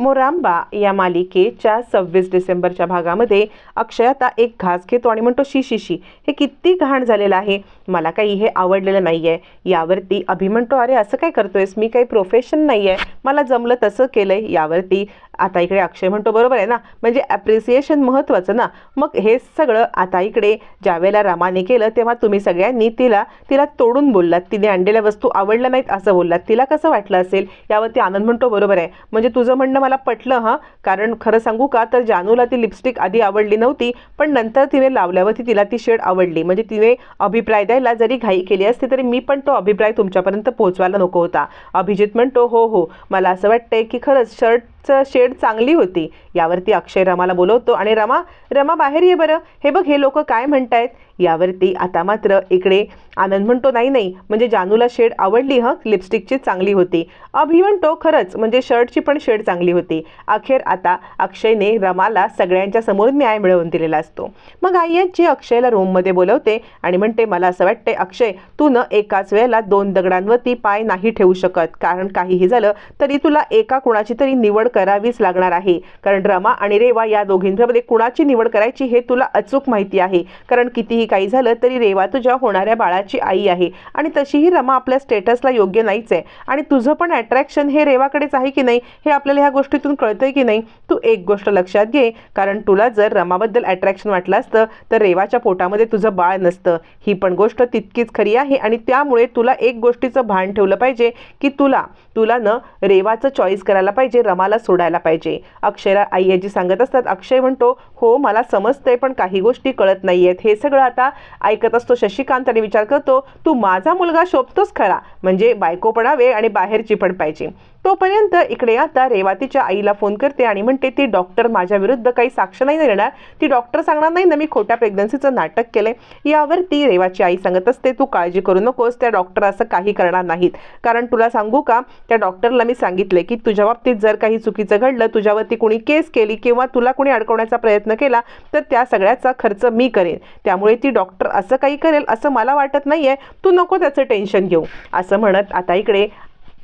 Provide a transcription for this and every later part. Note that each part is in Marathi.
मोरांबा या मालिकेच्या सव्वीस डिसेंबरच्या भागामध्ये अक्षय आता एक घास घेतो आणि म्हणतो शी शी शी हे किती घाण झालेलं आहे. मला काही हे आवडलेलं नाही आहे यावरती अभि म्हणतो अरे असं काय करतोयस? मी काही प्रोफेशन नाही आहे मला जमलं तसं केलं आहे यावरती आता इकडे अक्षय म्हणतो बरोबर आहे ना? म्हणजे ॲप्रिसिएशन महत्त्वाचं ना? मग हे सगळं आता इकडे ज्यावेळेला रामाने केलं तेव्हा तुम्ही सगळ्यांनी तिला तिला तोडून बोललात. तिने आणलेल्या वस्तू आवडल्या नाहीत असं बोललात. तिला कसं वाटलं असेल? यावरती आनंद म्हणतो बरोबर आहे. म्हणजे तुझं म्हणणं मला पटलं हां? कारण खरं सांगू का तर जानूला ती लिपस्टिक आधी आवडली नव्हती पण नंतर तिने लावल्यावरती तिला ती शेड आवडली. म्हणजे तिने अभिप्राय द्यायला जरी घाई केली असती तरी मी पण तो अभिप्राय तुमच्यापर्यंत पोहोचवायला नको होता. अभिजित म्हणतो हो हो. मला असं वाटतंय की खरंच शर्ट चं शेड चांगली होती. यावरती अक्षय रमाला बोलवतो आणि रमा रमा बाहेर ये बरं. हे बघ हे लोक काय म्हणतायत? यावरती आता मात्र इकडे आनंद म्हणतो नाही नाही. म्हणजे जानूला शेड आवडली हं? लिपस्टिकची चांगली होती. अभि म्हणतो खरंच. म्हणजे शर्टची पण शेड चांगली होती. अखेर आता अक्षयने रमाला सगळ्यांच्या समोर न्याय मिळवून दिलेला असतो. मग आय्याची अक्षयला रूममध्ये बोलवते आणि म्हणते मला असं वाटते अक्षय तू न एकाच वेळेला दोन दगडांवरती पाय नाही ठेवू शकत. कारण काहीही झालं तरी तुला एका कुणाची तरी निवड करावीच लागणार आहे. कारण रमा आणि रेवा या दोघींमध्ये कुणाची निवड करायची हे तुला अचूक माहिती आहे. कारण कितीही काही झालं तरी रेवा तुझ्या होणाऱ्या बाळाची आई आहे. आणि तशीही रमा आपल्या स्टेटसला योग्य नाहीच आहे. आणि तुझं पण अट्रॅक्शन हे रेवाकडेच आहे की नाही हे आपल्याला ह्या गोष्टीतून कळतंय की नाही तू एक गोष्ट लक्षात घे. कारण तुला जर रमाबद्दल अट्रॅक्शन वाटलं असतं तर रेवाच्या पोटामध्ये तुझं बाळ नसतं. ही पण गोष्ट तितकीच खरी आहे आणि त्यामुळे तुला एक गोष्टीचं भान ठेवलं पाहिजे की तुला तुला न रेवाचं चॉईस करायला पाहिजे रमाला सोडायला पाहिजे. अक्षयला आई आजी सांगत असतात अक्षय म्हणतो हो मला समजतंय पण काही गोष्टी कळत नाही आहेत हे सगळं आता ऐकत असतो शशिकांत आणि विचार करतो तू माझा मुलगा शोभतोच खरा. म्हणजे बायको पण हवे आणि बाहेरची पण पाहिजे. तोपर्यंत इकडे आता रेवातीच्या आईला फोन करते आणि म्हणते ती डॉक्टर माझ्या विरुद्ध काही साक्ष नाही देणार. ती डॉक्टर सांगणार नाही ना मी खोट्या प्रेग्नन्सीचं नाटक केलंय. यावर ती रेवाची आई सांगत असते तू काळजी करू नकोस त्या डॉक्टर असं काही करणार नाहीत. कारण तुला सांगू का त्या डॉक्टरला मी सांगितले की तुझ्या बाबतीत जर काही चुकीचं घडलं तुझ्यावरती कोणी केस केली किंवा तुला कोणी अडकवण्याचा प्रयत्न केला तर त्या सगळ्याचा खर्च मी करेन. त्यामुळे ती डॉक्टर असं काही करेल असं मला वाटत नाही आहे तू नको त्याचं टेन्शन घेऊ. असं म्हणत आता इकडे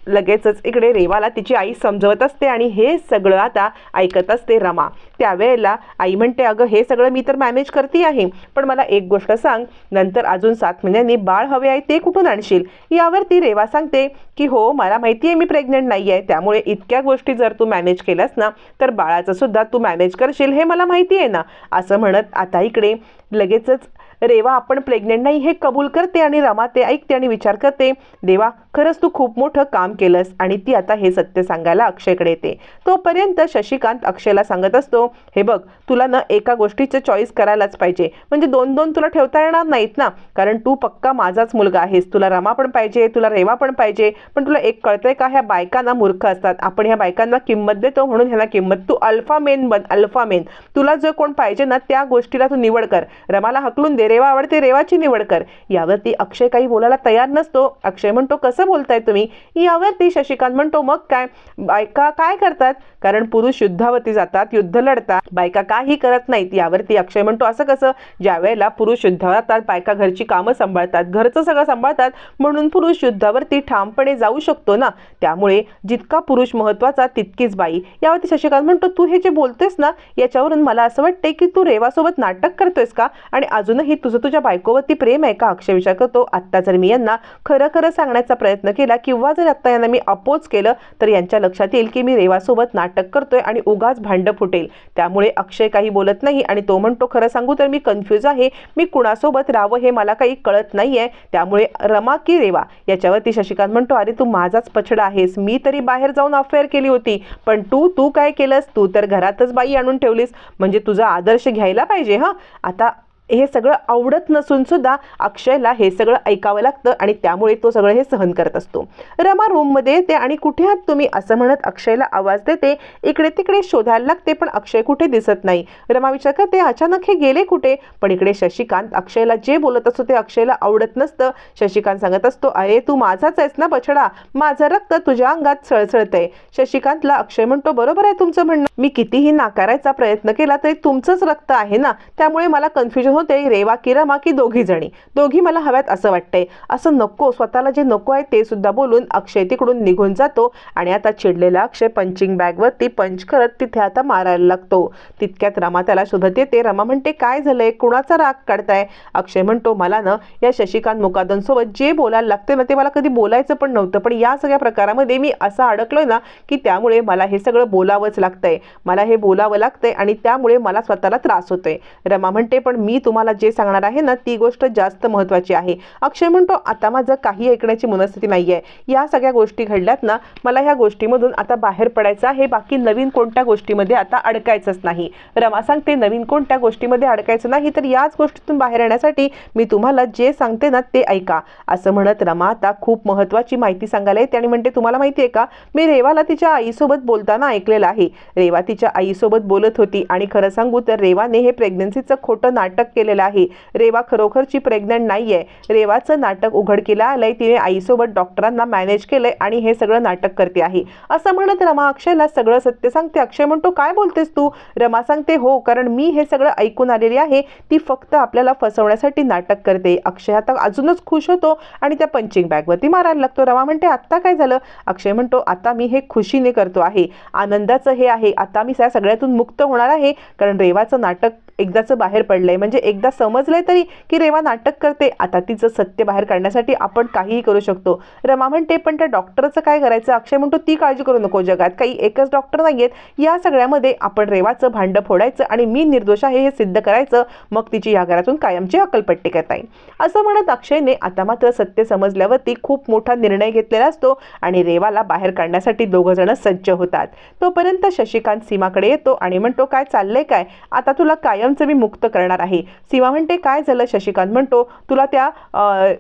लगेचच इकडे रेवाला तिची आई समजवत असते आणि हे सगळं आता ऐकत असते रमा. त्यावेळेला आई म्हणते अगं हे सगळं मी तर मॅनेज करते आहे. पण मला एक गोष्ट सांग. नंतर अजून सात महिन्यांनी बाळ हवे आहे ते कुठून आणशील? यावर ती रेवा सांगते की हो मला माहिती आहे मी प्रेग्नंट नाही आहे त्यामुळे इतक्या गोष्टी जर तू मॅनेज केल्यास ना तर बाळाचं सुद्धा तू मॅनेज करशील हे मला माहिती आहे ना. असं म्हणत आता इकडे लगेचच रेवा आपण प्रेग्नेंट नाही हे कबूल करते आणि रमा ते ऐकते आणि विचार करते. देवा खरंच तू खूप मोठं काम केलंस आणि ती आता हे सत्य सांगायला अक्षयकडे येते. तोपर्यंत शशिकांत अक्षयला सांगत असतो हे बघ तुला ना एका गोष्टीचं चॉईस करायलाच पाहिजे. म्हणजे दोन दोन तुला ठेवता येणार नाहीत ना. कारण तू पक्का माझाच मुलगा आहेस. तुला रमा पण पाहिजे तुला रेवा पण पाहिजे. पण तुला एक कळतंय का ह्या बायकांना मूर्ख असतात. आपण ह्या बायकांना किंमत देतो म्हणून ह्यांना किंमत तू अल्फा मेन बन अल्फा मेन तुला जो कोण पाहिजे ना त्या गोष्टीला तू निवड कर. रमाला हकलून दे. रेवा आवडते रेवाची निवड कर. यावरती अक्षय काही बोलायला तयार नसतो. अक्षय म्हणतो कसं बोलताय तुम्ही? यावरती शशिकांत म्हणतो मग काय? बायका काय करतात? कारण पुरुष युद्धावरती जातात युद्ध लढतात. बायका काही करत नाहीत. यावरती अक्षय म्हणतो असं कसं? ज्या वेळेला पुरुष युद्धावर जातात बायका घरची कामं सांभाळतात. घरचं सगळं सांभाळतात. म्हणून पुरुष युद्धावरती ठामपणे जाऊ शकतो ना? त्यामुळे जितका पुरुष महत्त्वाचा तितकीच बाई. यावरती शशिकांत म्हणतो तू हे जे बोलतेस ना याच्यावरून मला असं वाटते की तू रेवासोबत नाटक करतोयस का? आणि अजूनही तुझं तुझ्या बायकोवरती प्रेम आहे का? अक्षय विचार करतो आत्ता जर मी यांना खरं खरं सांगण्याचा प्रयत्न केला किंवा जर आत्ता यांना मी अपोज केलं तर यांच्या लक्षात येईल की मी रेवासोबत नाटक करतोय आणि उगाच भांडं फुटेल. त्यामुळे अक्षय काही बोलत नाही आणि तो म्हणतो खरं सांगू तर मी कन्फ्यूज आहे. मी कुणासोबत राहावं हे मला काही कळत नाही आहे त्यामुळे रमा की रेवा? याच्यावरती शशिकांत म्हणतो अरे तू माझाच पछडा आहेस. मी तरी बाहेर जाऊन अफेअर केली होती. पण तू तू काय केलंस? तू तर घरातच बाई आणून ठेवलीस. म्हणजे तुझा आदर्श घ्यायला पाहिजे हां? आता हे सगळं आवडत नसून सुद्धा अक्षयला हे सगळं ऐकावं लागतं आणि त्यामुळे तो सगळं हे सहन करत असतो. रमा रूममध्ये येते आणि कुठे आहात तुम्ही? असं म्हणत अक्षयला आवाज देते. इकडे तिकडे शोधायला लागते पण अक्षय कुठे दिसत नाही. रमा विचार करते अचानक हे गेले कुठे? पण इकडे शशिकांत अक्षयला जे बोलत असतो ते अक्षयला आवडत नसतं. शशिकांत सांगत असतो अरे तू माझाच आहेस ना बछडा? माझं रक्त तुझ्या अंगात सळसळतंय. शशिकांतला अक्षय म्हणतो बरोबर आहे तुमचं म्हणणं. मी कितीही नाकारायचा प्रयत्न केला तरी तुमचंच रक्त आहे ना? त्यामुळे मला कन्फ्युजन होते रेवा की रमा की दोघी जणी. दोघी मला हव्यात असं वाटतंय. असं नको स्वतःला जे नको आहे ते सुद्धा बोलून अक्षय तिकडून निघून जातो आणि आता चिडलेला अक्षय पंचिंग बॅगवरती पंच करत तिथे आता मारायला लागतो. तितक्यात रमा त्याला शोधत येते. रमा म्हणते काय झालंय? कुणाचा राग काढताय? अक्षय म्हणतो मला ना या शशिकांत मुकादन सोबत जे बोलायला लागते ना ते मला कधी बोलायचं पण नव्हतं. पण या सगळ्या प्रकारामध्ये मी असं अडकलोय ना की त्यामुळे मला हे सगळं बोलावंच लागतंय. मला हे बोलावं लागतंय आणि त्यामुळे मला स्वतःला त्रास होतोय. रमा म्हणते पण मी तुम्हाला जे सांगणार आहे ना ती गोष्ट जास्त महत्त्वाची आहे. अक्षय म्हणतो आता माझं काही ऐकण्याची मनस्थिती नाही आहे या सगळ्या गोष्टी घडल्यात ना मला ह्या गोष्टीमधून आता बाहेर पडायचं आहे. बाकी नवीन कोणत्या गोष्टीमध्ये आता अडकायचंच नाही. रमा सांगते नवीन कोणत्या गोष्टीमध्ये अडकायचं नाही तर याच गोष्टीतून बाहेर येण्यासाठी मी तुम्हाला जे सांगते ना ते ऐका. असं म्हणत रमा आता खूप महत्त्वाची माहिती सांगायला येते आणि म्हणते तुम्हाला माहिती आहे का मी रेवाला तिच्या आईसोबत बोलताना ऐकलेलं आहे. रेवा तिच्या आईसोबत बोलत होती आणि खरं सांगू तर रेवाने हे प्रेग्नन्सीचं खोटं नाटक केलेलं आहे. रेवा खरोखरची प्रेग्नंट नाही आहे रेवाचं नाटक उघडकीला आलंय. तिने आईसोबत डॉक्टरांना मॅनेज केलंय आणि हे सगळं नाटक करते आहे. असं म्हणत रमा अक्षयला सगळं सत्य सांगते. अक्षय म्हणतो काय बोलतेस तू? रमा सांगते हो कारण मी हे सगळं ऐकून आलेली आहे. ती फक्त आपल्याला फसवण्यासाठी नाटक करते. अक्षय आता अजूनच खुश होतो आणि त्या पंचिंग बॅगवरती मारायला लागतो. रमा म्हणते आत्ता काय झालं? अक्षय म्हणतो आता मी हे खुशीने करतो आहे. आनंदाचं हे आहे. आता मी त्या सगळ्यातून मुक्त होणार आहे. कारण रेवाचं नाटक एकदाचं बाहेर पडलंय. म्हणजे एकदा समजलंय तरी की रेवा नाटक करते. आता तिचं सत्य बाहेर काढण्यासाठी आपण काहीही करू शकतो. रमा म्हणते पण त्या डॉक्टरचं काय करायचं? अक्षय म्हणतो ती काळजी करू नको जगात. काही एकच डॉक्टर नाही आहेत या सगळ्यामध्ये आपण रेवाचं भांडं फोडायचं आणि मी निर्दोष आहे हे सिद्ध करायचं. मग तिची या घरातून कायमची हकलपट्टी करता येईल असं म्हणत अक्षयने आता मात्र सत्य समजल्यावरती खूप मोठा निर्णय घेतलेला असतो आणि रेवाला बाहेर काढण्यासाठी दोघं जण सज्ज होतात. तोपर्यंत शशिकांत सीमाकडे येतो आणि म्हणतो काय चाललंय काय? आता तुला कायम कायमचं मी मुक्त करणार आहे. सीमा म्हणते काय झालं? शशिकांत म्हणतो तुला त्या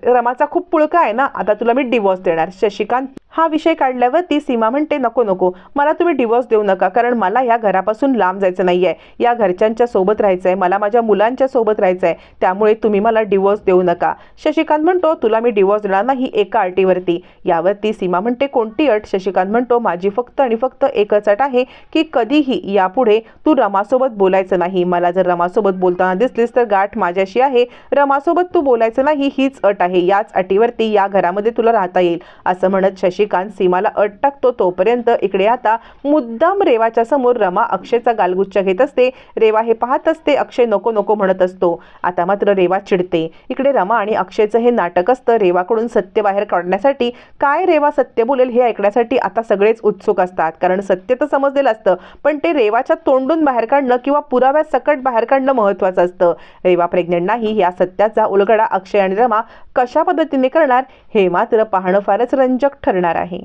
रमाचा खूप पुळका आहे ना? आता तुला मी डिवोर्स देणार. शशिकांत हा विषय काढल्यावरती सीमा म्हणते नको नको मला तुम्ही डिवोर्स देऊ नका कारण मला या घरापासून लांब जायचं नाही आहे या घरच्यांच्या सोबत राहायचं आहे मला माझ्या मुलांच्या सोबत राहायचं आहे त्यामुळे तुम्ही मला डिवोर्स देऊ नका. शशिकांत म्हणतो तुला मी डिवोर्स देणार नाही एका अटीवरती. यावरती सीमा म्हणते कोणती अट? शशिकांत म्हणतो माझी फक्त आणि फक्त एकच अट आहे की कधीही यापुढे तू रमासोबत बोलायचं नाही. मला जर रमासोबत बोलताना दिसलीस तर गाठ माझ्याशी आहे. रमासोबत तू बोलायचं नाही हीच अट आहे. याच अटीवरती या घरामध्ये तुला राहता येईल. असं म्हणत श्रीकांत सीमाला अट टाकतो तोपर्यंत इकडे आता मुद्दाम रेवाच्या समोर रमा अक्षयचा गालगुच्छ घेत असते. रेवा हे पाहत असते अक्षय नको नको म्हणत असतो. आता मात्र रेवा चिडते. इकडे रमा आणि अक्षयचं हे नाटक असतं. रेवाकडून सत्य बाहेर काढण्यासाठी काय रेवा सत्य बोलेल हे ऐकण्यासाठी आता सगळेच उत्सुक असतात. कारण सत्य तर समजलेलं असतं. पण ते रेवाच्या तोंडून बाहेर काढणं किंवा पुराव्या सकट बाहेर काढणं महत्त्वाचं असतं. रेवा प्रेग्नंट नाही या सत्याचा उलगडा अक्षय आणि रमा कशा पद्धतीने करणार हे मात्र पाहणं फारच रंजक ठरणार आहे